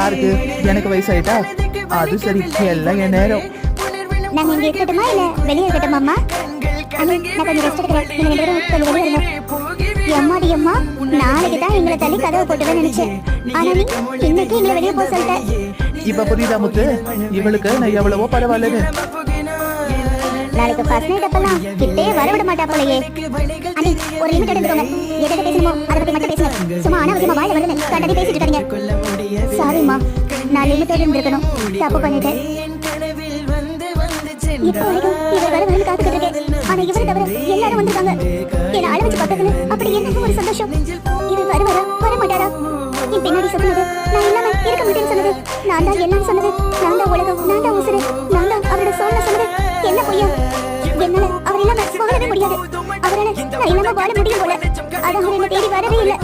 யாருக்கு? எனக்கு வயசாயிட்டா? அது சரி எல்லாம் என் நேரம். நாங்க இங்க இருக்கட்டுமா? இல்ல வெளியே இருக்கட்டுமா அம்மா? அண்ணி நான் கொஞ்சம் ரெஸ்ட் எடுக்கிறேன். நீங்க ரெண்டு பேரும் கொஞ்சம் வெளியே இருங்க. எம்மாடி அம்மா நாளைக்கு தான் எங்களை தள்ளி கதவை போட்டுவேன் நினைச்சேன். ஆனா நீ இன்னைக்கு எங்களை வெளியே போக சொல்லிட்ட. இப்ப புரியுதா முத்து? இவளுக்கு நான் எவ்வளவோ பரவாயில்லன்னு. நாளைக்கு ஃபர்ஸ்ட் நைட் அப்பலாம் கிட்டே வர விட மாட்டா போலயே. அண்ணி ஒரு லிமிட் எடுத்துக்கோங்க. எதை பேசணுமோ? அதை பத்தி மட்டும் பேசுங்க. சும்மா அனாவசியமா வாயில வருது கண்டடி பேசிட்டு இருக்காங்க நான் லிமிட்டோட இருந்திருக்கணும். தப்பு பண்ணிட்டேன். இப்போ வரைக்கும் இவர் வர வந்து காத்துக்கிட்டு இருக்கேன். ஆனா இவரை தவிர எல்லாரும் வந்திருக்காங்க. என்ன அழ வச்சு பார்த்ததுல அப்படி என்ன ஒரு சந்தோஷம். இவர் வருவாரா வர மாட்டாரா என் பின்னாடி சொன்னது நான் இல்லாம இருக்க மாட்டேன்னு சொன்னது. நான் தான் எல்லாம் சொன்னது. நான் தான் உலகம் நான் தான் உசுறு. நான் தான் அவரோட சோழ சொன்னது. என்ன பொய்யா என்னால அவர் இல்லாம வாழவே முடியாது. அவரால நான் இல்லாம வாழ முடியும் போல. அது அவர் என்ன தேடி வரவே இல்லை.